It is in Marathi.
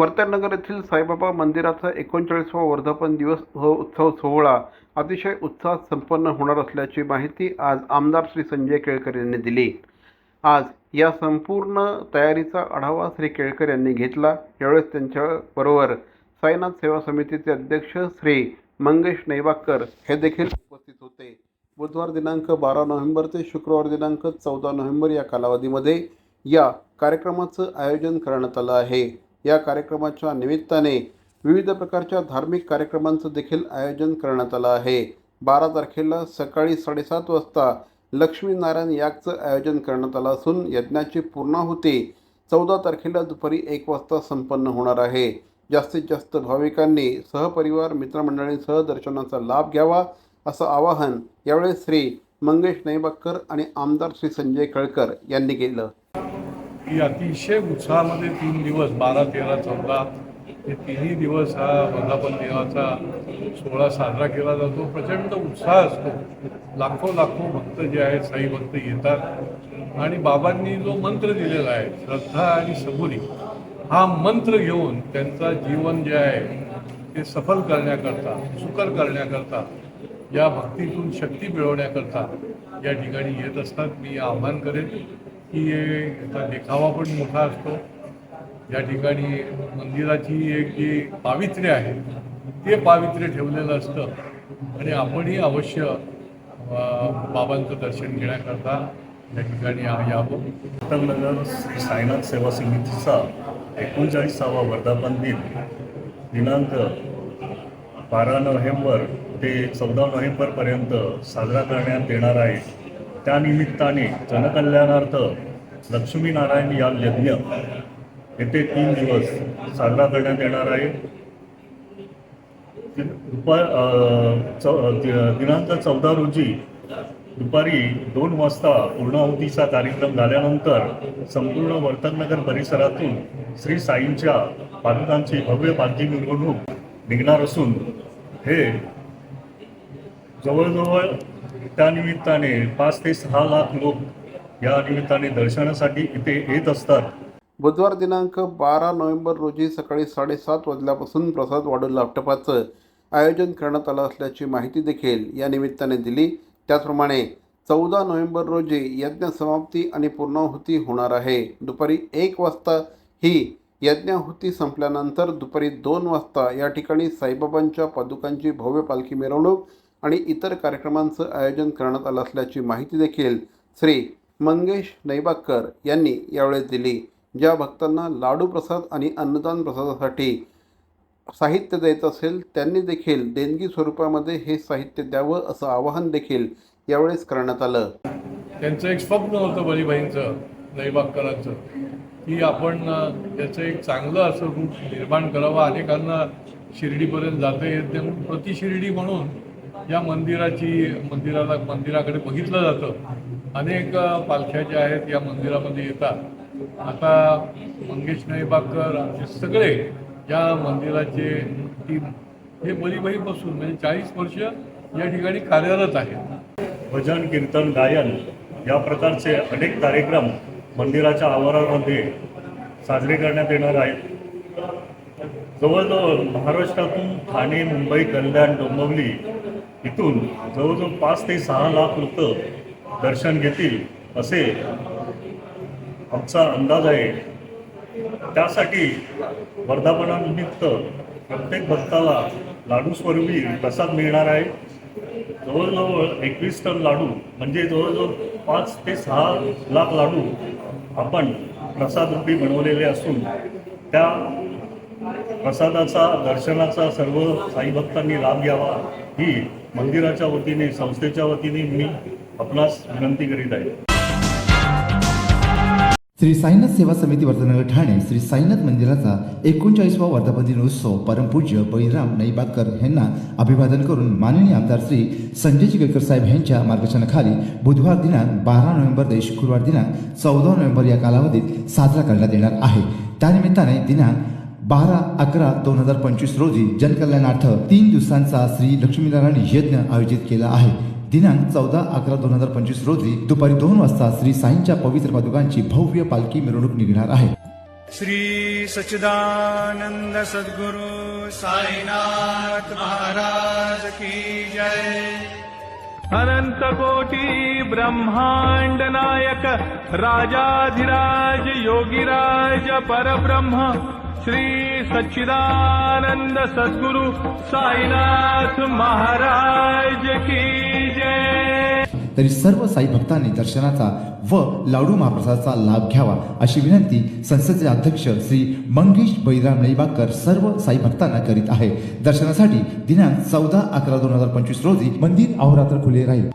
वर्तनगर येथील साईबाबा मंदिराचा एकोणचाळीसवा वर्धापन दिवस हो उत्सव सोहळा अतिशय उत्साहात संपन्न होणार असल्याची माहिती आज आमदार श्री संजय केळकर यांनी दिली. आज या संपूर्ण तयारीचा आढावा श्री केळकर यांनी घेतला. यावेळेस त्यांच्याबरोबर साईनाथ सेवा समितीचे अध्यक्ष श्री मंगेश नैवाकर हे देखील उपस्थित होते. बुधवार दिनांक बारा नोव्हेंबर ते शुक्रवार दिनांक चौदा नोव्हेंबर या कालावधीमध्ये या कार्यक्रमाचं आयोजन करण्यात आलं आहे. या कार्यक्रमाच्या निमित्ताने विविध प्रकारच्या धार्मिक कार्यक्रमांचं देखील आयोजन करण्यात आलं आहे. बारा तारखेला सकाळी साडेसात वाजता लक्ष्मीनारायण यागचं आयोजन करण्यात आलं असून यज्ञाची पूर्णाहुती चौदा तारखेला दुपारी एक वाजता संपन्न होणार आहे. जास्तीत जास्त भाविकांनी सहपरिवार मित्रमंडळींसह दर्शनाचा लाभ घ्यावा असं आवाहन यावेळी श्री मंगेश नैबाकर आणि आमदार श्री संजय कळकर यांनी केलं. की अतिशय उत्साहामध्ये तीन दिवस बारा तेरा चौदा हे तिन्ही दिवस हा वर्धापन देवाचा सोहळा साजरा केला जातो. प्रचंड उत्साह असतो. लाखो लाखो भक्त जे आहेत साई भक्त येतात. आणि बाबांनी जो मंत्र दिलेला आहे श्रद्धा आणि सबुरी हा मंत्र घेऊन त्यांचा जीवन जे आहे ते सफल करण्याकरता सुकर करण्याकरता या भक्तीतून शक्ती मिळवण्याकरता या ठिकाणी येत असतात. मी आव्हान करेन. की याचा देखावा पण मोठा असतो. या ठिकाणी मंदिराची एक जी पावित्र्य आहे ते पावित्र्य ठेवलेलं असतं. आणि आपणही अवश्य बाबांचं दर्शन घेण्याकरता या ठिकाणी यावं. उत्तमनगर श्री साईनाथ सेवा समितीचा एकोणचाळीसावा वर्धापन दिन दिनांक बारा नोव्हेंबर ते चौदा नोव्हेंबरपर्यंत साजरा करण्यात येणार आहे. त्यानिमित्ताने जनकल्याणार्थ लक्ष्मीनारायण या यज्ञ येथे तीन दिवस साजरा करण्यात येणार आहे. दुपार चौ दिनांक चौदा रोजी दुपारी दोन वाजता पूर्णाहुतीचा कार्यक्रम झाल्यानंतर संपूर्ण वर्तननगर परिसरातून श्री साईंच्या पादुकांची भव्य पालखी मिरवणूक निघणार असून हे जवळजवळ त्यानिमित्ताने पाच ते सहा लाख लोक या निमित्ताने दर्शनासाठी इथे येत असतात. बुधवार दिनांक बारा नोव्हेंबर रोजी सकाळी साडेसात वाजल्यापासून प्रसाद वाढून लाटपाचं आयोजन करण्यात आलं असल्याची माहिती देखील या निमित्ताने दिली. त्याचप्रमाणे चौदा नोव्हेंबर रोजी यज्ञ समाप्ती आणि पूर्णाहुती होणार आहे. दुपारी एक वाजता ही यज्ञाहुती संपल्यानंतर दुपारी दोन वाजता या ठिकाणी साईबाबांच्या पादुकांची भव्य पालखी मिरवणूक आणि इतर कार्यक्रमांचं आयोजन करण्यात आलं असल्याची माहिती देखील श्री मंगेश नैबाकर यांनी यावेळेस दिली. ज्या भक्तांना लाडू प्रसाद आणि अन्नदान प्रसादासाठी साहित्य द्यायचं असेल त्यांनी देखील देणगी स्वरूपामध्ये हे साहित्य द्यावं असं आवाहन देखील यावेळेस करण्यात आलं. त्यांचं एक स्वप्न होतं बळीबाईंचं नैबागकरांचं की आपण त्याचं एक चांगलं असं रूप निर्माण करावं. अनेकांना शिर्डीपर्यंत जाता येत नाही. म्हणून प्रति शिर्डी म्हणून या मंदिराची मंदिराला मंदिराकडे बघितलं जातं. अनेक पालख्या ज्या आहेत या मंदिरामध्ये येतात. आता मंगेश नैबागकर हे सगळे या मंदिराचे टीम हे बळीबाईपासून म्हणजे चाळीस वर्ष या ठिकाणी कार्यरत आहेत. भजन कीर्तन गायन या प्रकारचे अनेक कार्यक्रम मंदिराच्या आवारामध्ये साजरे करण्यात येणार आहेत. जवळजवळ महाराष्ट्रातून ठाणे मुंबई कल्याण डोंबिवली इथून जवळजवळ पाच ते सहा लाख लोक दर्शन घेतील असे आमचा अंदाज आहे. त्यासाठी वर्धापनानिमित्त प्रत्येक भक्ताला लाडू स्वरूपी प्रसाद मिळणार आहे. जवळजवळ एकवीस टन लाडू म्हणजे जवळजवळ पाच ते सहा लाख लाडू आपण प्रसाद रूपी बनवलेले असून त्या प्रसादाचा दर्शनाचा सर्व साईभक्तांनी लाभ घ्यावा. ही मंदिराच्या वतीने संस्थेच्या वतीने मी आपणास विनंती करीत आहे. श्री साईनाथ सेवा समिती वर्धनगर ठाणे श्री साईनाथ मंदिराचा एकोणचाळीसवा वर्धापन दिन उत्सव परमपूज्य बळीराम नईबागकर यांना अभिवादन करून माननीय आमदार श्री संजय चिकलकर साहेब यांच्या मार्गदर्शनाखाली बुधवार दिनांक बारा नोव्हेंबर ते शुक्रवार दिनांक चौदा नोव्हेंबर या कालावधीत साजरा करण्यात येणार आहे. त्यानिमित्ताने दिनांक बारा अकरा दोन हजार पंचवीस रोजी जनकल्याणार्थ तीन दिवसांचा श्री लक्ष्मीनारायण यज्ञ आयोजित केला आहे. दिनांक चौदा अकरा दोन हजार पंचवीस रोजी दुपारी दोन वाजता श्री साईंच्या पवित्र पादुकांची भव्य पालखी मिरवणूक निघणार आहे. श्री सच्चिदानंद सद्गुरु साईनाथ महाराज की जय. अनंत कोटी ब्रह्मांड नायक राजाधिराज योगिराज परब्रह्म श्री सच्चिदानंद सद्गुरु साईनाथ महाराज की जय. तरी सर्व साई भक्तांनी दर्शनाचा व लाडू महाप्रसादचा लाभ घ्यावा अशी विनंती संस्थेचे अध्यक्ष श्री मंगेश बैराम नईबाकर सर्व साई भक्तांना करीत आहे. दर्शनासाठी दिनांक चौदा अकरा दोन हजार पंचवीस रोजी मंदिर अहोरात्र खुले राहील.